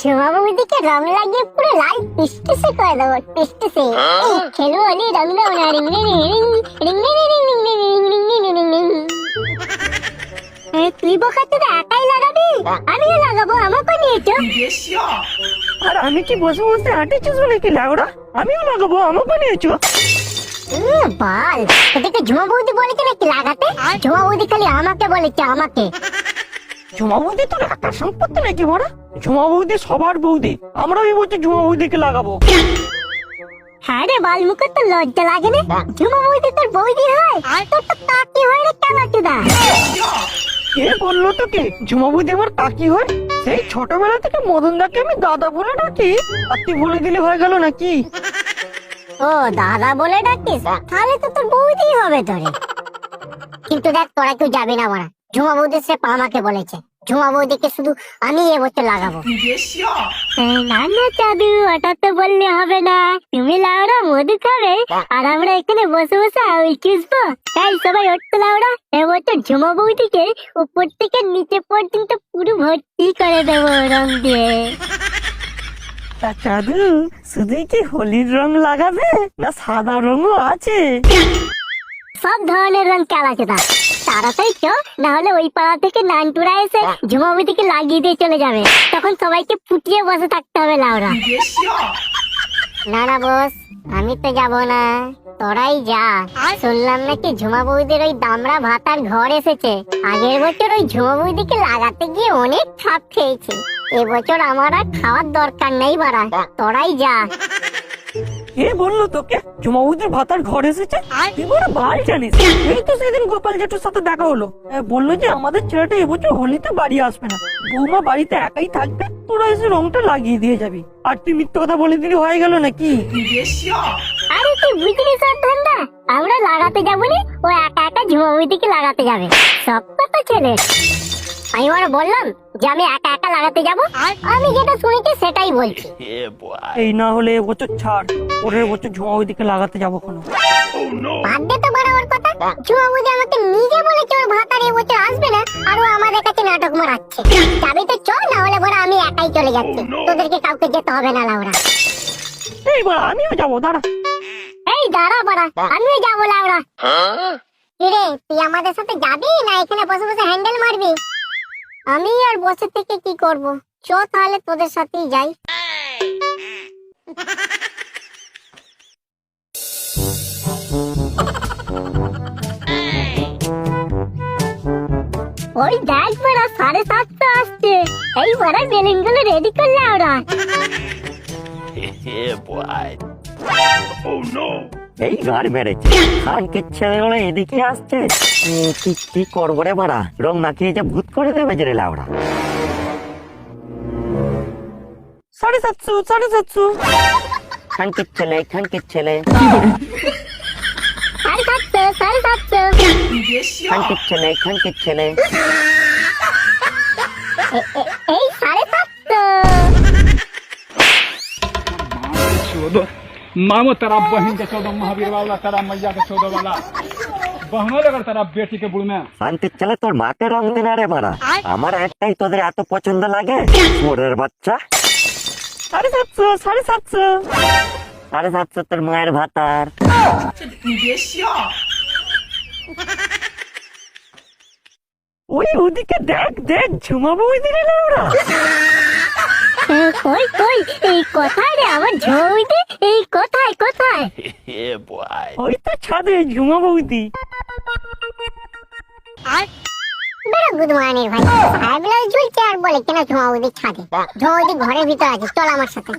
ঝুমা বৌদিকে রং লাগিয়ে পুরো লাল টিসটিসে করে দেবো টিসটিসে এই খেলব অলি রং দেবো না ring ring ring ring ring ring ring ring ring ring ring ring ring. তুই বোকা তোরা একাই লাগাবি? আমিও লাগাবো আমাকে নিয়েছো আর আমি কি বসে বসে হাঁটেছিস নাকি লাউড়া আমিও লাগাবো আমাকে নিয়েছো উম, বল তোদেরকে ঝুমা বৌদি বলেছে নাকি লাগাতে? ঝুমা বৌদি খালি আমাকে বলেছে আমাকে। ঝুমা বৌদি তোর একার সম্পত্তি নাকি বড়া? ঝুমা বৌদি সবার বৌদি। আমরা এই বছর ঝুমা বৌদিকে লাগাবো। হ্যাঁ রে বাল মুখে তো লজ্জা লাগে না। ঝুমা বৌদি তোর বৌদি হয় তোর তো কাকি হয় রে চুদা কে বলল তোকে? ঝুমা বৌদি আমার কাকি হয়? সেই ছোটবেলা থেকে মদন দাকে আমি দাদা বলে ডাকি। আর তুই বলে দিলে হয়ে গেল নাকি? ও দাদা বলে ডাকিস? তাহলে তো তোর বৌদি হবে তোরে। কিন্তু দেখ তোরা কেউ যাবি না মারা ঝুমা বৌদি সে আমাকে বলেছে। ঝুমা বৌদিকে শুধু আমি এবছর লাগাবো। না না চাদু ওটা তো বললে হবে না। তুমি লাউড়া মধু খাবে, আর আমরা এখানে বসে বসে আউল চুষবো। তাই সবাই উঠতে লাউড়া এবছর ঝুমা বৌদিকে উপর থেকে নিচে পর্যন্ত পুরো ভর্তি করে দেবো রং দিয়ে। তা চাদু, শুধু কি হোলির রং লাগাবে, না সাদা রঙও আছে? সব ধরনের রং খেলা আছে তার তাড়াতাড়ি চ না হলে ওই পাড়া থেকে নানটুরা এসে ঝুমাবতিকে লাগিয়ে দিয়ে চলে যাবে। তখন সবাইকে ফুটিয়ে বসে থাকতে হবে লাউরা। না না বস আমি তো যাব না। তোরাই যা। শুনলাম নাকি ঝুমা বৌদির ওই দামড়া ভাতার ঘর এসেছে। আগের বছর ওই ঝুমা বৌদিকে লাগাতে গিয়ে অনেক খাপ খেয়েছি। এবছর আমার আর খাওয়ার দরকার নেই বাড়া। তোরাই যা। কে বলল তোকে? ঝুমা বৌদির ভাতার ঘর এসেছে? তুই বড় ভালো জানিস। এই তো সেদিন গোপাল জেঠুর সাথে দেখা হলো। বলল যে আমাদের ছেলেটা এবছর হোলিতে বাড়ি আসবে না। বৌমা বাড়িতে একাই থাকবে তোরা এসে রংটা লাগিয়ে দিয়ে যাবি। আর তুই মিথ্যে কথা বলে দিলি হয়ে গেল নাকি? আরে তুই বুঝলি সব ধান্দা আমরা লাগাতে যাব ও একা একা ঝুমাবুদিকে লাগাতে যাবে। সব কথা ছেলে। আমি ওরা বললাম যে আমি একা একা লাগাতে যাব। আমি যেটা শুনেছি সেটাই বলছি। এই না হলে এবছর ছাড়। পরের বছর ঝুমা বৌদিকে লাগাতে যাব কোনো বাদ দে তো বড় ওর কথা। ঝুমাবুদি আমাকে নিজে বলেছে ওর ভাতার এবছর আসবে না আর ও আমাদের কাছে নাটক মারাচ্ছে। যাবি তো চল না হলে বড় আমি একাই চলে যাচ্ছি। তোদেরকে কাউকে যেতে হবে না লাউরা। এইবার আমিও যাব দাঁড়া। এই দাঁড়া বাড়া আমিও যাব লাউরা। কিরে তুই আমাদের সাথে যাবি না? এখানে বসে বসে হ্যান্ডেল মারবি? আমি আর বসে থেকে কি করব? চ তাহলে তোদের সাথেই যাই। ওই দেখ বড়া, সাড়ে সাতটা আসছে। এই বড়া বেলুনগুলো রেডি করলে ওরা। এই গাড় বেড়েছে। কালকে ছেলেগুলো এদিকে আসছে। কি করব রে বাড়া রং মাখিয়ে যে ভূত করে দেবে যে রে লাউড়া। সরি সাচ্ছু সরি সাচ্ছু খানকির ছেলে খানকির ছেলে খানকির ছেলে খানকির ছেলে এই সাড়ে সাতশো मामो तेरा बहन के चौदह महावीर वाला तेरा मैया के चौदह वाला बहनों लगर तेरा बेटी के बुढ़ में শান্তির ছেলে তোর মাকে রং দে না রে বাড়া আমার একটাই তোদের এত পছন্দ লাগে মোরের বাচ্চা সাড়ে সাতশো সাড়ে সাতশো সাড়ে সাতশো তোর মায়ের ভাতার ওই ওদিকে দেখ দেখ ঝুমা বৌদি রে লাউড়া এ, কই কই এই কোথায় রে আমার ঝৌইতে এই কোথায় কোথায়? ওই তো ছাদে ঝুমা বৌদি। বেরো গুড মর্নিং ভাই। সাহেবগুলো ঝুলছে আর বলে কেন ঝুমা বৌদি ছাদে? ঝুমা বৌদি ঘরের ভিতর আছে চল আমার সাথে।